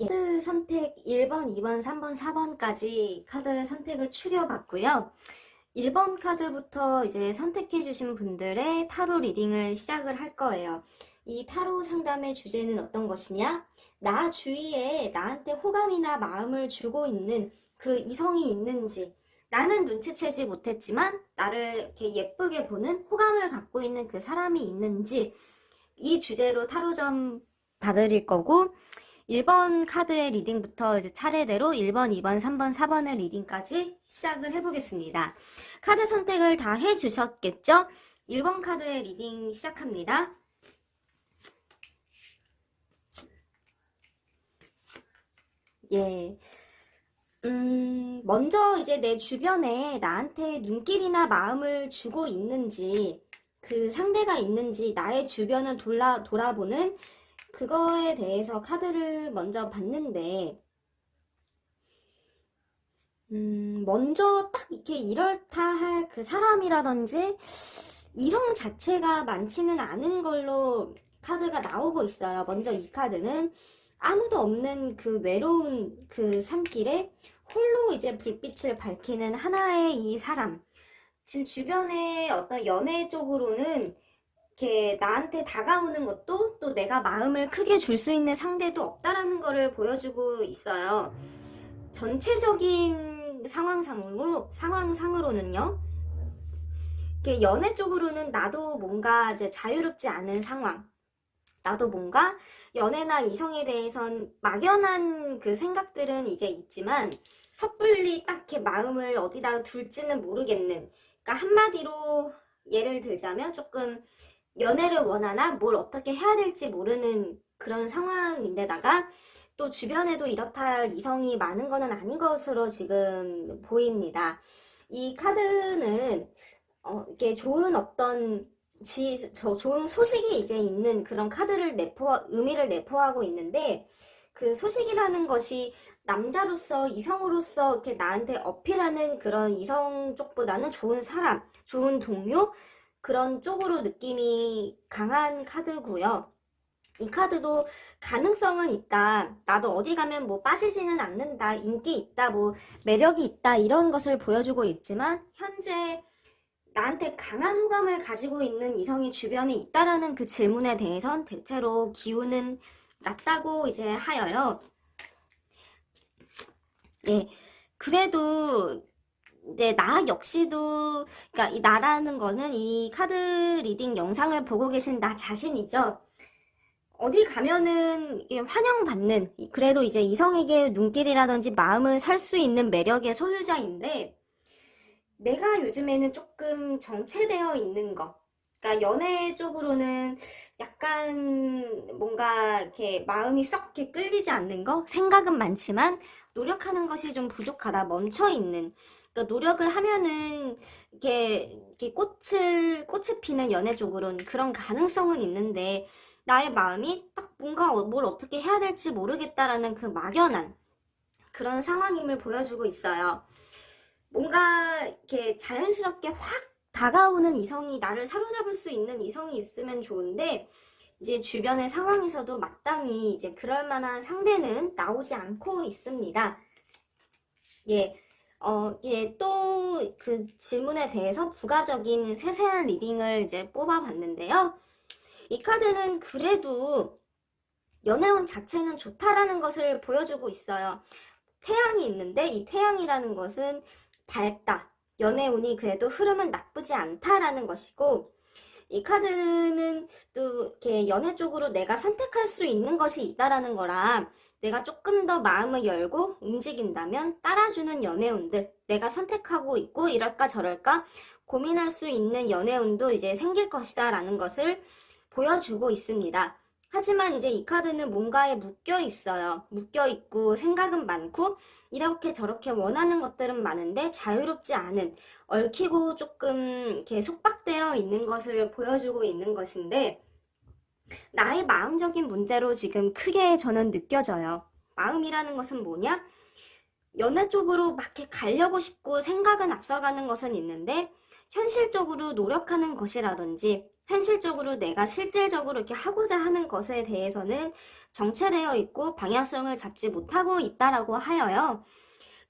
카드 선택 1번, 2번, 3번, 4번까지 카드 선택을 추려봤고요. 1번 카드부터 이제 선택해주신 분들의 타로 리딩을 시작을 할 거예요. 이 타로 상담의 주제는 어떤 것이냐? 나 주위에 나한테 호감이나 마음을 주고 있는 그 이성이 있는지, 나는 눈치채지 못했지만 나를 이렇게 예쁘게 보는 호감을 갖고 있는 그 사람이 있는지, 이 주제로 타로점 봐드릴 거고, 1번 카드의 리딩부터 이제 차례대로 1번, 2번, 3번, 4번의 리딩까지 시작을 해보겠습니다. 카드 선택을 다 해주셨겠죠? 1번 카드의 리딩 시작합니다. 예. 음, 먼저 이제 내 주변에 나한테 눈길이나 마음을 주고 있는지, 그 상대가 있는지, 나의 주변을 돌아, 돌아보는 그거에 대해서 카드를 먼저 봤는데, 음, 먼저 딱 이렇게 이렇다 할 그 사람이라든지 이성 자체가 많지는 않은 걸로 카드가 나오고 있어요. 먼저 이 카드는 아무도 없는 그 외로운 그 산길에 홀로 이제 불빛을 밝히는 하나의 이 사람. 지금 주변에 어떤 연애 쪽으로는 이렇게 나한테 다가오는 것도 또 내가 마음을 크게 줄 수 있는 상대도 없다라는 거를 보여주고 있어요. 전체적인 상황상으로, 상황상으로는요, 이렇게 연애 쪽으로는 나도 뭔가 이제 자유롭지 않은 상황, 나도 뭔가 연애나 이성에 대해선 막연한 그 생각들은 이제 있지만 섣불리 딱 이렇게 마음을 어디다 둘지는 모르겠는, 그러니까 한마디로 예를 들자면 조금 연애를 원하나 뭘 어떻게 해야 될지 모르는 그런 상황인데다가 또 주변에도 이렇다 할 이성이 많은 거는 아닌 것으로 지금 보입니다. 이 카드는 어, 이게 좋은 어떤 지, 저 좋은 소식이 이제 있는 그런 카드를 내포, 의미를 내포하고 있는데 그 소식이라는 것이 남자로서 이성으로서 이렇게 나한테 어필하는 그런 이성 쪽보다는 좋은 사람, 좋은 동료 그런 쪽으로 느낌이 강한 카드고요. 이 카드도 가능성은 있다. 나도 어디 가면 뭐 빠지지는 않는다. 인기 있다. 뭐 매력이 있다. 이런 것을 보여주고 있지만 현재 나한테 강한 호감을 가지고 있는 이성이 주변에 있다라는 그 질문에 대해선 대체로 기운은 낮다고 이제 하여요. 예. 그래도 네, 나 역시도, 그러니까 이 나라는 거는 이 카드 리딩 영상을 보고 계신 나 자신이죠. 어디 가면은 환영받는, 그래도 이제 이성에게 눈길이라든지 마음을 살 수 있는 매력의 소유자인데, 내가 요즘에는 조금 정체되어 있는 거. 그러니까 연애 쪽으로는 약간 뭔가 이렇게 마음이 썩 이렇게 끌리지 않는 거? 생각은 많지만 노력하는 것이 좀 부족하다. 멈춰 있는. 그러니까 노력을 하면은 이렇게, 이렇게 꽃을 꽃이 피는 연애 쪽으로는 그런 가능성은 있는데 나의 마음이 딱 뭔가 어- 뭘 어떻게 해야 될지 모르겠다라는 그 막연한 그런 상황임을 보여주고 있어요. 뭔가 이렇게 자연스럽게 확 다가오는 이성이 나를 사로잡을 수 있는 이성이 있으면 좋은데 이제 주변의 상황에서도 마땅히 이제 그럴 만한 상대는 나오지 않고 있습니다. 예. 어, 예, 또 그 질문에 대해서 부가적인 세세한 리딩을 이제 뽑아봤는데요. 이 카드는 그래도 연애운 자체는 좋다라는 것을 보여주고 있어요. 태양이 있는데 이 태양이라는 것은 밝다. 연애운이 그래도 흐름은 나쁘지 않다라는 것이고, 이 카드는 또 이렇게 연애 쪽으로 내가 선택할 수 있는 것이 있다라는 거라 내가 조금 더 마음을 열고 움직인다면 따라주는 연애운들 내가 선택하고 있고 이럴까 저럴까 고민할 수 있는 연애운도 이제 생길 것이다 라는 것을 보여주고 있습니다. 하지만 이제 이 카드는 뭔가에 묶여 있어요. 묶여 있고 생각은 많고 이렇게 저렇게 원하는 것들은 많은데 자유롭지 않은 얽히고 조금 이렇게 속박되어 있는 것을 보여주고 있는 것인데 나의 마음적인 문제로 지금 크게 저는 느껴져요. 마음이라는 것은 뭐냐? 연애 쪽으로 막 이렇게 가려고 싶고 생각은 앞서가는 것은 있는데 현실적으로 노력하는 것이라든지 현실적으로 내가 실질적으로 이렇게 하고자 하는 것에 대해서는 정체되어 있고 방향성을 잡지 못하고 있다라고 하여요.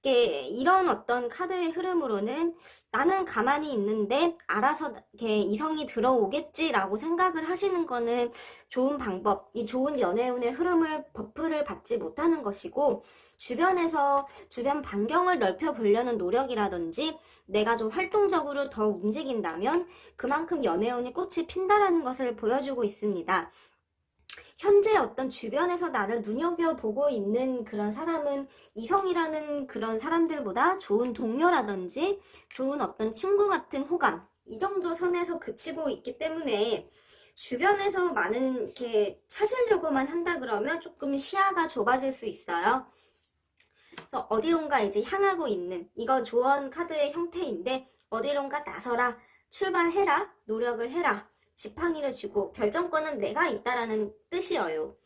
이게 이런 어떤 카드의 흐름으로는 나는 가만히 있는데 알아서 이렇게 이성이 들어오겠지라고 생각을 하시는 거는 좋은 방법, 이 좋은 연애운의 흐름을 버프를 받지 못하는 것이고 주변에서 주변 반경을 넓혀 보려는 노력이라든지 내가 좀 활동적으로 더 움직인다면 그만큼 연애운이 꽃이 핀다라는 것을 보여주고 있습니다. 현재 어떤 주변에서 나를 눈여겨보고 있는 그런 사람은 이성이라는 그런 사람들보다 좋은 동료라든지 좋은 어떤 친구 같은 호감, 이 정도 선에서 그치고 있기 때문에 주변에서 많은 이렇게 찾으려고만 한다 그러면 조금 시야가 좁아질 수 있어요. 그래서 어디론가 이제 향하고 있는 이거 조언 카드의 형태인데 어디론가 나서라, 출발해라, 노력을 해라. 지팡이를 쥐고 결정권은 내가 있다라는 뜻이에요.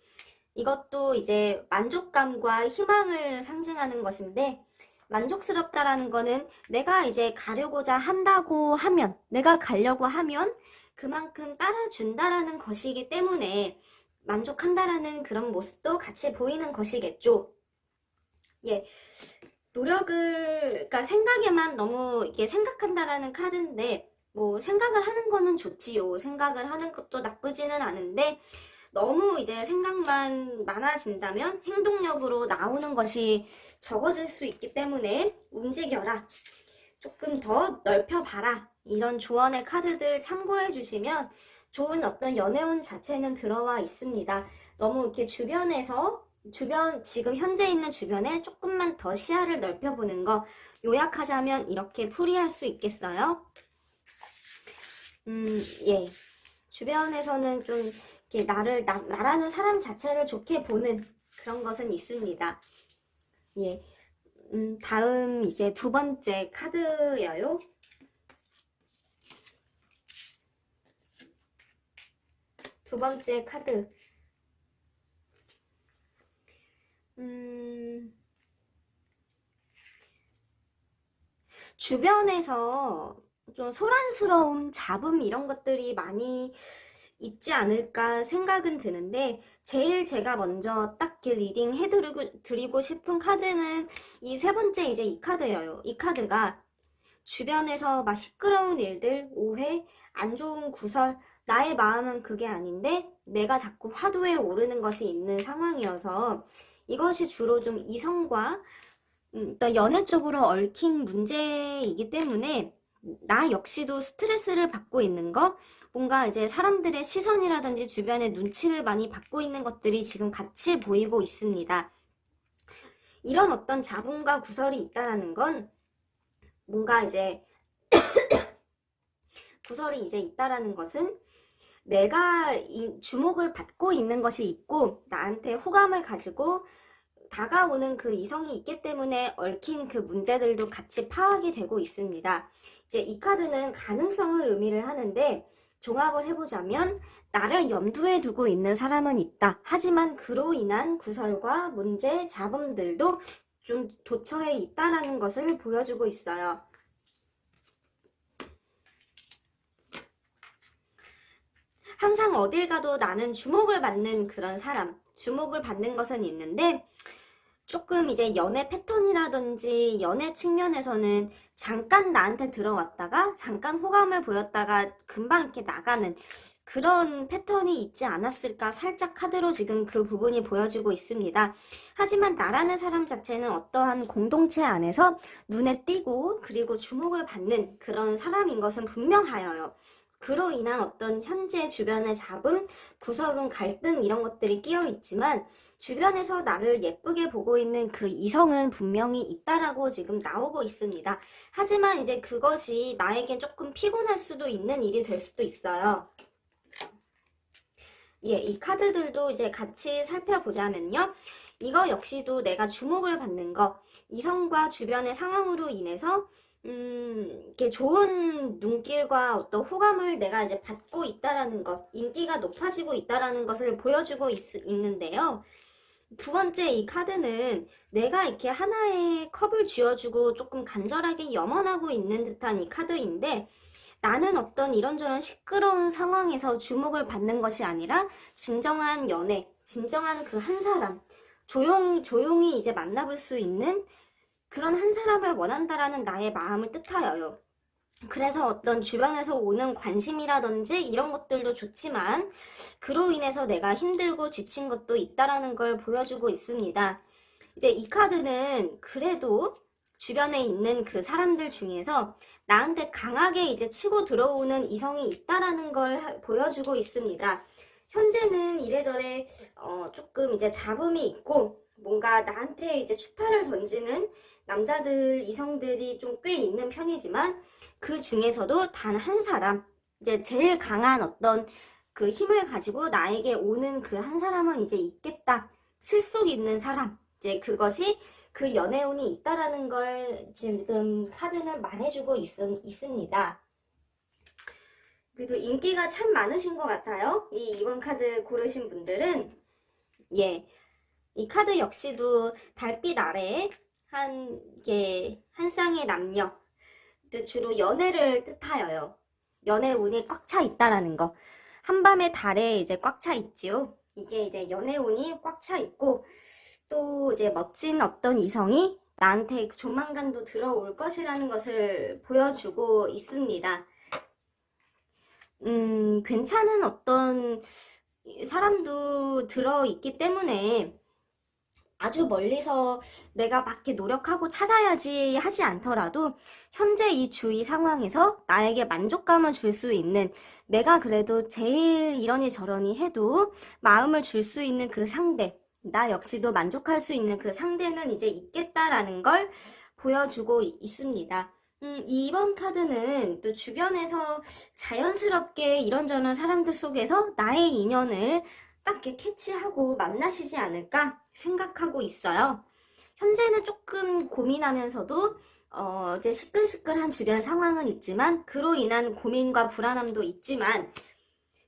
이것도 이제 만족감과 희망을 상징하는 것인데 만족스럽다라는 거는 내가 이제 가려고자 한다고 하면 내가 가려고 하면 그만큼 따라준다라는 것이기 때문에 만족한다라는 그런 모습도 같이 보이는 것이겠죠. 예. 노력을, 그러니까 생각에만 너무 이렇게 생각한다라는 카드인데, 뭐 생각을 하는 거는 좋지요. 생각을 하는 것도 나쁘지는 않은데 너무 이제 생각만 많아진다면 행동력으로 나오는 것이 적어질 수 있기 때문에 움직여라. 조금 더 넓혀봐라. 이런 조언의 카드들 참고해 주시면 좋은 어떤 연애운 자체는 들어와 있습니다. 너무 이렇게 주변에서 주변, 지금 현재 있는 주변에 조금만 더 시야를 넓혀보는 거 요약하자면 이렇게 풀이할 수 있겠어요? 음, 예. 주변에서는 좀 이렇게 나를 나, 나라는 사람 자체를 좋게 보는 그런 것은 있습니다. 예. 음, 다음 이제 두 번째 카드예요. 두 번째 카드. 음, 주변에서 좀 소란스러움, 잡음 이런 것들이 많이 있지 않을까 생각은 드는데 제일 제가 먼저 딱 이렇게 리딩 해드리고 드리고 싶은 카드는 이 세 번째 이제 이 카드예요. 이 카드가 주변에서 막 시끄러운 일들, 오해, 안 좋은 구설, 나의 마음은 그게 아닌데 내가 자꾸 화두에 오르는 것이 있는 상황이어서 이것이 주로 좀 이성과 음, 또 연애 쪽으로 얽힌 문제이기 때문에 나 역시도 스트레스를 받고 있는 거, 뭔가 이제 사람들의 시선이라든지 주변의 눈치를 많이 받고 있는 것들이 지금 같이 보이고 있습니다. 이런 어떤 자본과 구설이 있다라는 건 뭔가 이제 구설이 이제 있다라는 것은 내가 이 주목을 받고 있는 것이 있고 나한테 호감을 가지고 다가오는 그 이성이 있기 때문에 얽힌 그 문제들도 같이 파악이 되고 있습니다. 이제 이 카드는 가능성을 의미를 하는데 종합을 해보자면 나를 염두에 두고 있는 사람은 있다. 하지만 그로 인한 구설과 문제, 잡음들도 좀 도처에 있다라는 것을 보여주고 있어요. 항상 어딜 가도 나는 주목을 받는 그런 사람, 주목을 받는 것은 있는데 조금 이제 연애 패턴이라든지 연애 측면에서는 잠깐 나한테 들어왔다가 잠깐 호감을 보였다가 금방 이렇게 나가는 그런 패턴이 있지 않았을까 살짝 카드로 지금 그 부분이 보여지고 있습니다. 하지만 나라는 사람 자체는 어떠한 공동체 안에서 눈에 띄고 그리고 주목을 받는 그런 사람인 것은 분명하여요. 그로 인한 어떤 현재 주변의 잡음, 구설움, 갈등 이런 것들이 끼어 있지만 주변에서 나를 예쁘게 보고 있는 그 이성은 분명히 있다라고 지금 나오고 있습니다. 하지만 이제 그것이 나에게 조금 피곤할 수도 있는 일이 될 수도 있어요. 예, 이 카드들도 이제 같이 살펴보자면요. 이거 역시도 내가 주목을 받는 거, 이성과 주변의 상황으로 인해서 음, 이렇게 좋은 눈길과 어떤 호감을 내가 이제 받고 있다라는 것, 인기가 높아지고 있다라는 것을 보여주고 있, 있는데요. 두 번째 이 카드는 내가 이렇게 하나의 컵을 쥐어주고 조금 간절하게 염원하고 있는 듯한 이 카드인데 나는 어떤 이런저런 시끄러운 상황에서 주목을 받는 것이 아니라 진정한 연애, 진정한 그 한 사람, 조용, 조용히 이제 만나볼 수 있는 그런 한 사람을 원한다라는 나의 마음을 뜻하여요. 그래서 어떤 주변에서 오는 관심이라든지 이런 것들도 좋지만 그로 인해서 내가 힘들고 지친 것도 있다라는 걸 보여주고 있습니다. 이제 이 카드는 그래도 주변에 있는 그 사람들 중에서 나한테 강하게 이제 치고 들어오는 이성이 있다라는 걸 하- 보여주고 있습니다. 현재는 이래저래 어, 조금 이제 잡음이 있고 뭔가 나한테 이제 추파를 던지는 남자들, 이성들이 좀 꽤 있는 편이지만 그 중에서도 단 한 사람, 이제 제일 강한 어떤 그 힘을 가지고 나에게 오는 그 한 사람은 이제 있겠다. 실속 있는 사람. 이제 그것이 그 연애운이 있다라는 걸 지금 카드는 말해주고 있, 있습니다. 그래도 인기가 참 많으신 것 같아요. 이 이번 카드 고르신 분들은 예, 이 카드 역시도 달빛 아래에 한, 예, 한 쌍의 남녀, 주로 연애를 뜻하여요. 연애 운이 꽉 차 있다라는 거. 한밤의 달에 이제 꽉 차 있지요. 이게 이제 연애 운이 꽉 차 있고, 또 이제 멋진 어떤 이성이 나한테 조만간도 들어올 것이라는 것을 보여주고 있습니다. 음, 괜찮은 어떤 사람도 들어있기 때문에 아주 멀리서 내가 밖에 노력하고 찾아야지 하지 않더라도 현재 이 주위 상황에서 나에게 만족감을 줄 수 있는 내가 그래도 제일 이러니 저러니 해도 마음을 줄 수 있는 그 상대, 나 역시도 만족할 수 있는 그 상대는 이제 있겠다라는 걸 보여주고 이- 있습니다. 음, 이번 카드는 또 주변에서 자연스럽게 이런저런 사람들 속에서 나의 인연을 딱 이렇게 캐치하고 만나시지 않을까 생각하고 있어요. 현재는 조금 고민하면서도 어, 이제 시끌시끌한 주변 상황은 있지만 그로 인한 고민과 불안함도 있지만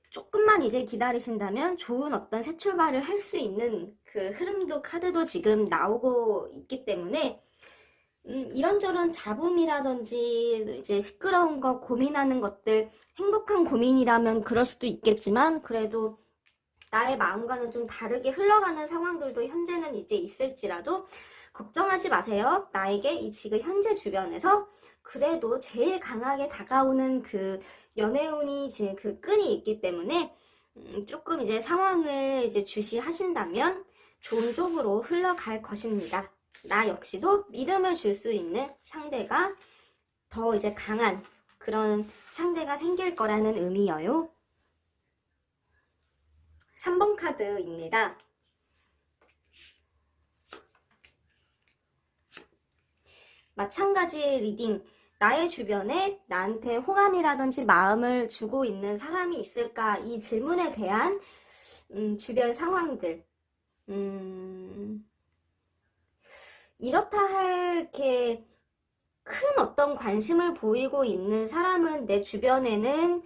조금만 이제 기다리신다면 좋은 어떤 새 출발을 할 수 있는 그 흐름도 카드도 지금 나오고 있기 때문에 음, 이런저런 잡음이라든지 이제 시끄러운 거 고민하는 것들 행복한 고민이라면 그럴 수도 있겠지만 그래도 나의 마음과는 좀 다르게 흘러가는 상황들도 현재는 이제 있을지라도 걱정하지 마세요. 나에게 이 지금 현재 주변에서 그래도 제일 강하게 다가오는 그 연애운이 지금 그 끈이 있기 때문에 음, 조금 이제 상황을 이제 주시하신다면 좋은 쪽으로 흘러갈 것입니다. 나 역시도 믿음을 줄 수 있는 상대가 더 이제 강한 그런 상대가 생길 거라는 의미여요. 3번 카드입니다. 마찬가지 리딩. 나의 주변에 나한테 호감이라든지 마음을 주고 있는 사람이 있을까? 이 질문에 대한 음, 주변 상황들. 음, 이렇다 할 이렇게 큰 어떤 관심을 보이고 있는 사람은 내 주변에는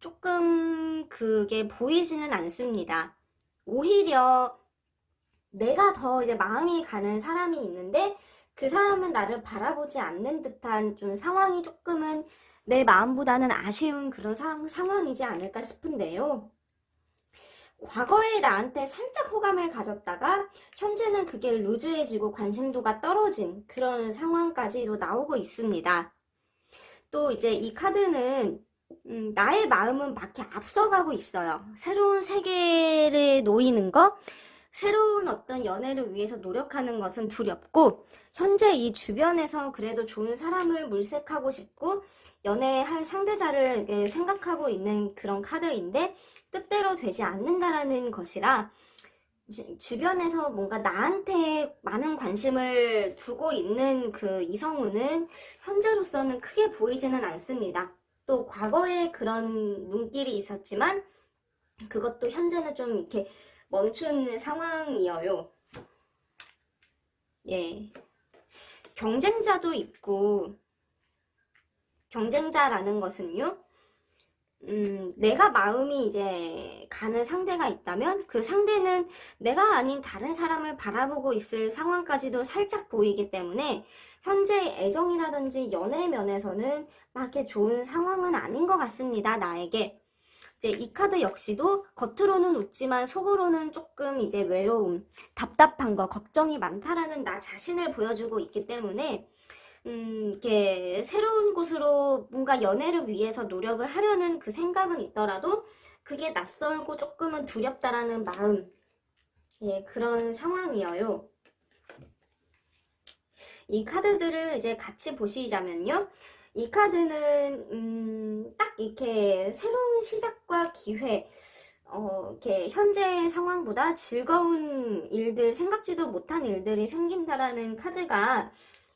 조금 그게 보이지는 않습니다. 오히려 내가 더 이제 마음이 가는 사람이 있는데 그 사람은 나를 바라보지 않는 듯한 좀 상황이 조금은 내 마음보다는 아쉬운 그런 상, 상황이지 않을까 싶은데요. 과거에 나한테 살짝 호감을 가졌다가 현재는 그게 루즈해지고 관심도가 떨어진 그런 상황까지도 나오고 있습니다. 또 이제 이 카드는 음, 나의 마음은 밖에 앞서가고 있어요. 새로운 세계를 놓이는 것, 새로운 어떤 연애를 위해서 노력하는 것은 두렵고, 현재 이 주변에서 그래도 좋은 사람을 물색하고 싶고, 연애할 상대자를 생각하고 있는 그런 카드인데, 뜻대로 되지 않는다라는 것이라, 주- 주변에서 뭔가 나한테 많은 관심을 두고 있는 그 이성우는 현재로서는 크게 보이지는 않습니다. 또 과거에 그런 눈길이 있었지만 그것도 현재는 좀 이렇게 멈춘 상황이어요. 예. 경쟁자도 있고 경쟁자라는 것은요. 음, 내가 마음이 이제 가는 상대가 있다면 그 상대는 내가 아닌 다른 사람을 바라보고 있을 상황까지도 살짝 보이기 때문에 현재 애정이라든지 연애 면에서는 막 이렇게 좋은 상황은 아닌 것 같습니다, 나에게. 이제 이 카드 역시도 겉으로는 웃지만 속으로는 조금 이제 외로움, 답답한 거, 걱정이 많다라는 나 자신을 보여주고 있기 때문에 음, 이렇게 새로운 곳으로 뭔가 연애를 위해서 노력을 하려는 그 생각은 있더라도 그게 낯설고 조금은 두렵다라는 마음, 예, 그런 상황이에요. 이 카드들을 이제 같이 보시자면요. 이 카드는, 음, 딱 이렇게 새로운 시작과 기회, 어, 이렇게 현재 상황보다 즐거운 일들, 생각지도 못한 일들이 생긴다라는 카드가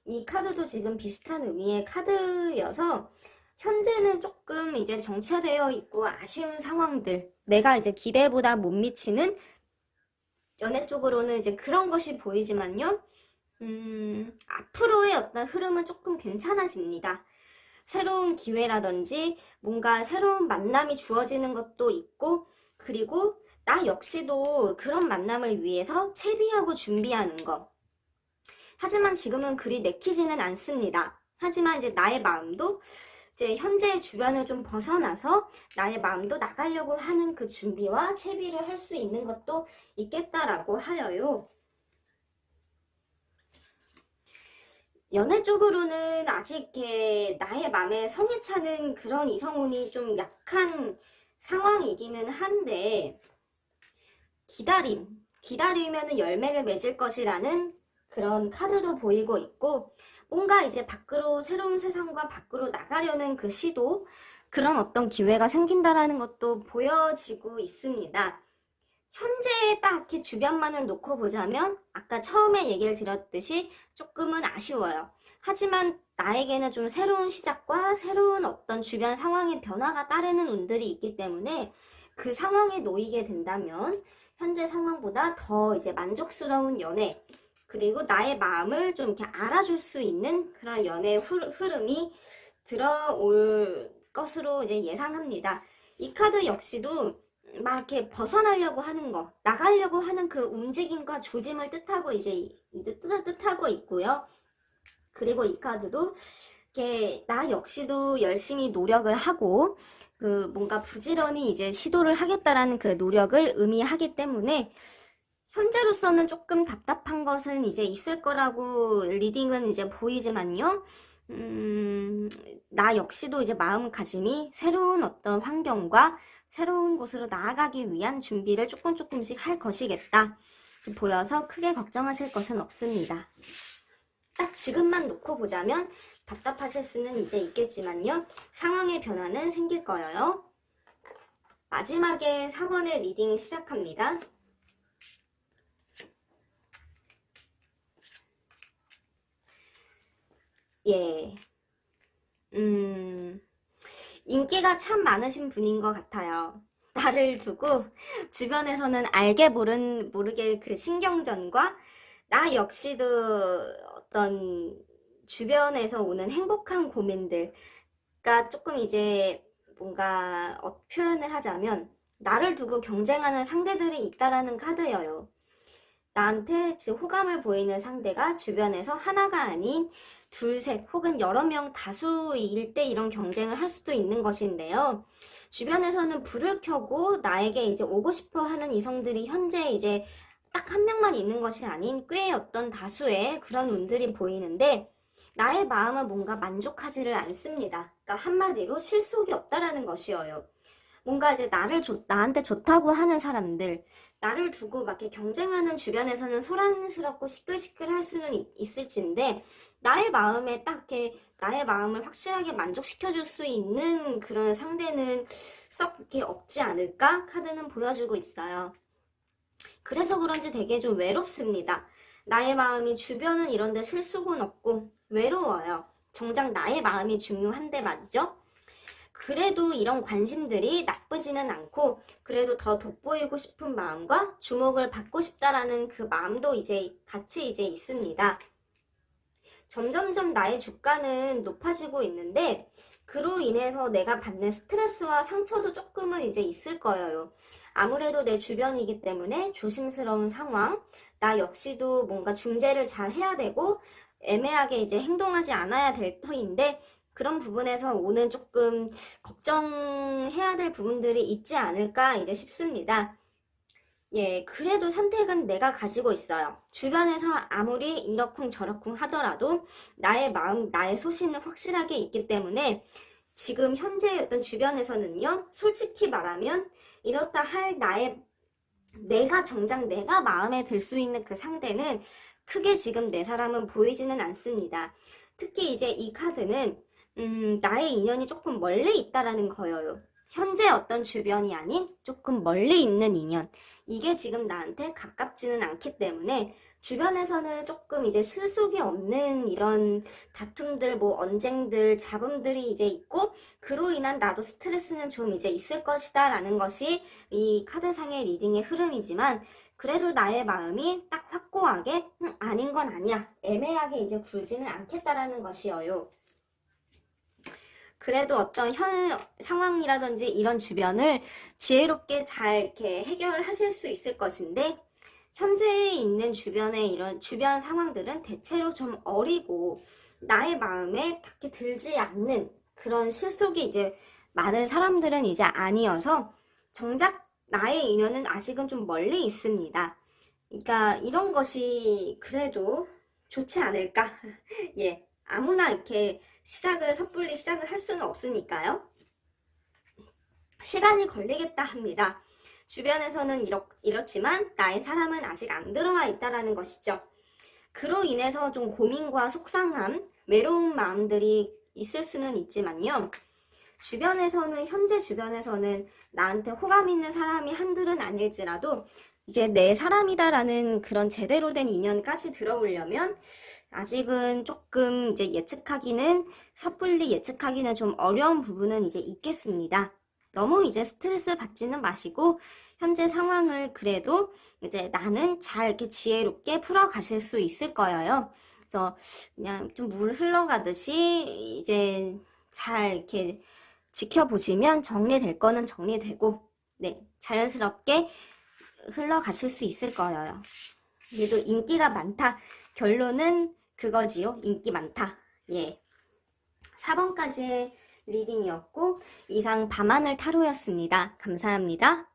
이 카드도 지금 비슷한 의미의 카드여서 현재는 조금 이제 정체되어 있고 아쉬운 상황들, 내가 이제 기대보다 못 미치는 연애 쪽으로는 이제 그런 것이 보이지만요. 음, 앞으로의 어떤 흐름은 조금 괜찮아집니다. 새로운 기회라든지 뭔가 새로운 만남이 주어지는 것도 있고, 그리고 나 역시도 그런 만남을 위해서 채비하고 준비하는 것. 하지만 지금은 그리 내키지는 않습니다. 하지만 이제 나의 마음도 이제 현재 주변을 좀 벗어나서 나의 마음도 나가려고 하는 그 준비와 채비를 할 수 있는 것도 있겠다라고 하여요. 연애 쪽으로는 아직 이렇게 나의 마음에 성에 차는 그런 이성운이 좀 약한 상황이기는 한데 기다림, 기다리면 열매를 맺을 것이라는 그런 카드도 보이고 있고 뭔가 이제 밖으로 새로운 세상과 밖으로 나가려는 그 시도 그런 어떤 기회가 생긴다라는 것도 보여지고 있습니다. 현재 딱 이렇게 주변만을 놓고 보자면 아까 처음에 얘기를 드렸듯이 조금은 아쉬워요. 하지만 나에게는 좀 새로운 시작과 새로운 어떤 주변 상황의 변화가 따르는 운들이 있기 때문에 그 상황에 놓이게 된다면 현재 상황보다 더 이제 만족스러운 연애 그리고 나의 마음을 좀 이렇게 알아줄 수 있는 그런 연애 흐름이 들어올 것으로 이제 예상합니다. 이 카드 역시도 막 이렇게 벗어나려고 하는 거, 나가려고 하는 그 움직임과 조짐을 뜻하고 이제 뜻, 뜻하고 있고요. 그리고 이 카드도 이렇게 나 역시도 열심히 노력을 하고 그 뭔가 부지런히 이제 시도를 하겠다라는 그 노력을 의미하기 때문에 현재로서는 조금 답답한 것은 이제 있을 거라고 리딩은 이제 보이지만요. 음, 나 역시도 이제 마음가짐이 새로운 어떤 환경과 새로운 곳으로 나아가기 위한 준비를 조금 조금씩 할 것이겠다. 보여서 크게 걱정하실 것은 없습니다. 딱 지금만 놓고 보자면 답답하실 수는 이제 있겠지만요. 상황의 변화는 생길 거예요. 마지막에 4번의 리딩 시작합니다. 예. 음, 인기가 참 많으신 분인 것 같아요. 나를 두고 주변에서는 알게 모른, 모르게 그 신경전과 나 역시도 어떤 주변에서 오는 행복한 고민들가 조금 이제 뭔가 어, 표현을 하자면 나를 두고 경쟁하는 상대들이 있다라는 카드예요. 나한테 호감을 보이는 상대가 주변에서 하나가 아닌 둘, 셋 혹은 여러 명 다수일 때 이런 경쟁을 할 수도 있는 것인데요. 주변에서는 불을 켜고 나에게 이제 오고 싶어 하는 이성들이 현재 이제 딱 한 명만 있는 것이 아닌 꽤 어떤 다수의 그런 운들이 보이는데 나의 마음은 뭔가 만족하지를 않습니다. 그러니까 한마디로 실속이 없다라는 것이어요. 뭔가 이제 나를 좋, 나한테 좋다고 하는 사람들, 나를 두고 막 이렇게 경쟁하는 주변에서는 소란스럽고 시끌시끌할 수는 있, 있을진데 나의 마음에 딱 이렇게 나의 마음을 확실하게 만족시켜줄 수 있는 그런 상대는 썩 이렇게 없지 않을까? 카드는 보여주고 있어요. 그래서 그런지 되게 좀 외롭습니다. 나의 마음이 주변은 이런데 실속은 없고 외로워요. 정작 나의 마음이 중요한데 말이죠. 그래도 이런 관심들이 나쁘지는 않고 그래도 더 돋보이고 싶은 마음과 주목을 받고 싶다라는 그 마음도 이제 같이 이제 있습니다. 점점점 나의 주가는 높아지고 있는데 그로 인해서 내가 받는 스트레스와 상처도 조금은 이제 있을 거예요. 아무래도 내 주변이기 때문에 조심스러운 상황, 나 역시도 뭔가 중재를 잘 해야 되고 애매하게 이제 행동하지 않아야 될 터인데 그런 부분에서 오는 조금 걱정해야 될 부분들이 있지 않을까 이제 싶습니다. 예, 그래도 선택은 내가 가지고 있어요. 주변에서 아무리 이러쿵 저러쿵 하더라도 나의 마음, 나의 소신은 확실하게 있기 때문에 지금 현재 어떤 주변에서는요, 솔직히 말하면 이렇다 할 나의 내가 정작 내가 마음에 들 수 있는 그 상대는 크게 지금 내 사람은 보이지는 않습니다. 특히 이제 이 카드는 음, 나의 인연이 조금 멀리 있다라는 거예요. 현재 어떤 주변이 아닌 조금 멀리 있는 인연. 이게 지금 나한테 가깝지는 않기 때문에 주변에서는 조금 이제 실속이 없는 이런 다툼들, 뭐 언쟁들, 잡음들이 이제 있고 그로 인한 나도 스트레스는 좀 이제 있을 것이다 라는 것이 이 카드상의 리딩의 흐름이지만 그래도 나의 마음이 딱 확고하게 음, 아닌 건 아니야. 애매하게 이제 굴지는 않겠다라는 것이어요. 그래도 어떤 현 상황이라든지 이런 주변을 지혜롭게 잘 이렇게 해결하실 수 있을 것인데 현재 있는 주변의 이런 주변 상황들은 대체로 좀 어리고 나의 마음에 딱히 들지 않는 그런 실속이 이제 많은 사람들은 이제 아니어서 정작 나의 인연은 아직은 좀 멀리 있습니다. 그러니까 이런 것이 그래도 좋지 않을까? 예. 아무나 이렇게 시작을 섣불리 시작을 할 수는 없으니까요. 시간이 걸리겠다 합니다. 주변에서는 이렇, 이렇지만 나의 사람은 아직 안 들어와 있다라는 것이죠. 그로 인해서 좀 고민과 속상함, 외로운 마음들이 있을 수는 있지만요. 주변에서는, 현재 주변에서는 나한테 호감 있는 사람이 한둘은 아닐지라도 이제 내 사람이다라는 그런 제대로 된 인연까지 들어오려면 아직은 조금 이제 예측하기는, 섣불리 예측하기는 좀 어려운 부분은 이제 있겠습니다. 너무 이제 스트레스 받지는 마시고, 현재 상황을 그래도 이제 나는 잘 이렇게 지혜롭게 풀어 가실 수 있을 거예요. 그래서 그냥 좀 물 흘러가듯이 이제 잘 이렇게 지켜보시면 정리될 거는 정리되고, 네, 자연스럽게 흘러가실 수 있을 거예요. 그래도 인기가 많다. 결론은 그거지요. 인기 많다. 예. 4번까지의 리딩이었고, 이상 밤하늘 타로였습니다. 감사합니다.